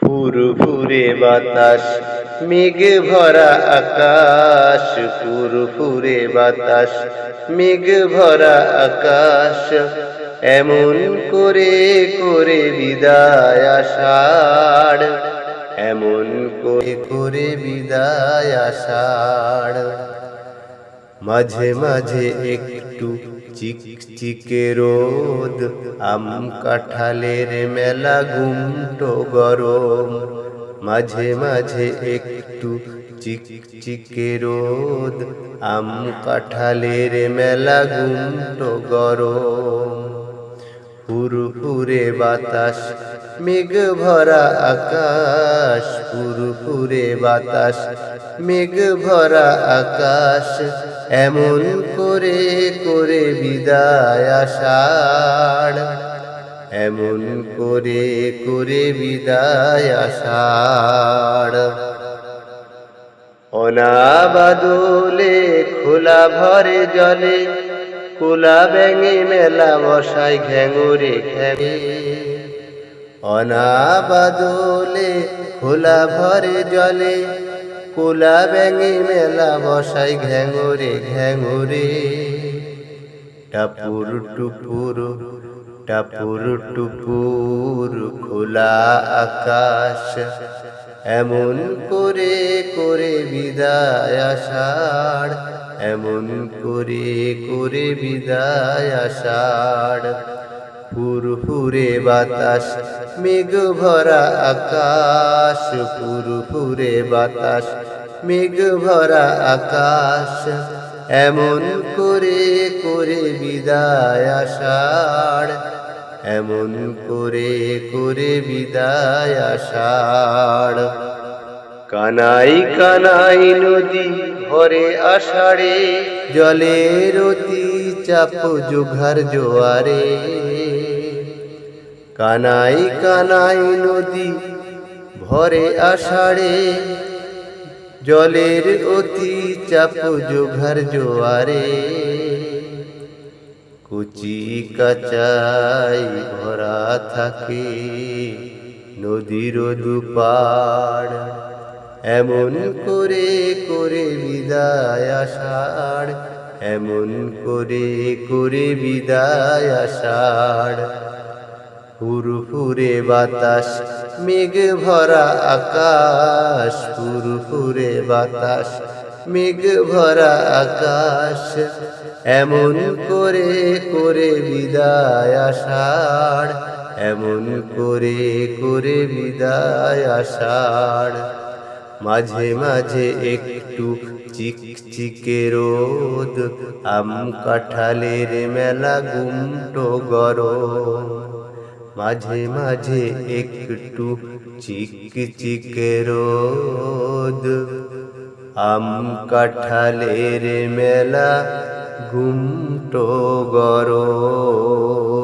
ফুরফুরে বাতাস, মেঘ ভরা আকাশ। ফুরফুরে বাতাস, মেঘ ভরা আকাশ। এমন করে করে বিদায় আষাঢ়। এমন করে করে বিদায় আষাঢ়। মাঝে মাঝে একটু চিক চিকে রোদ, আম কাঁঠালের মেলা গুমটো গরম। মাঝে মাঝে একটু চিক চিকে রোদ, আম কাঁঠালের মেলা গুমটো গরম। ফুরফুরে বাতাস, মেঘ ভরা আকাশ। ফুরফুরে বাতাস, মেঘ ভরা আকাশ। এমন করে করে বিদায় আষাঢ়। এমন করে করে বিদায় আষাঢ়। অনাবাদলে খোলা ভরে জলে কোলা ব্যাঙে মেলা বসাই ঘ্যাঙুরে ঘ্যাঙে। অনাবাদলে খোলা ভরে জলে কোলা ব্যাঙে মেলা বসাই ঘ্যাঙুরে ঘ্যাঙুরে টাপুর টুপুর টাপুর টুপুর খোলা আকাশ। এমন করে করে বিদায় আষাঢ়। এমন করে করে বিদায় আষাঢ়। ফুরফুরে বাতাস, মেঘ ভরা আকাশ। ফুরফুরে বাতাস, মেঘ ভরা আকাশ। এমন করে করে বিদায় আষাঢ়। এমন করে করে বিদায় আষাঢ়। কানাই কানাই নদী ভরে আষাঢ়ে, জলের অতি চাপ, জোঘার জোয়ারে। কানাই কানাই নদী ভরে আষাঢ়ে। জলের অতি চাপ জোঘার জোয়ারে। কুচি কাচাই ভরা থাকে নদীর দুপাড়। এমন করে করে বিদায় আষাঢ়। এমন করে করে বিদায় আষাঢ়। ফুরফুরে বাতাস, মেঘ ভরা আকাশ। ফুরফুরে বাতাস, মেঘ ভরা আকাশ। এমন করে করে বিদায় আষাঢ়। এমন করে করে বিদায় আষাঢ়। মাঝে মাঝে একটু চিক চিকে রোদ, আম কাঁঠালের মেলা গুমটো গরম। মাঝে মাঝে একটু চিক চিক রোদ। আম কাঠালের মেলা ঘুমটো গরম।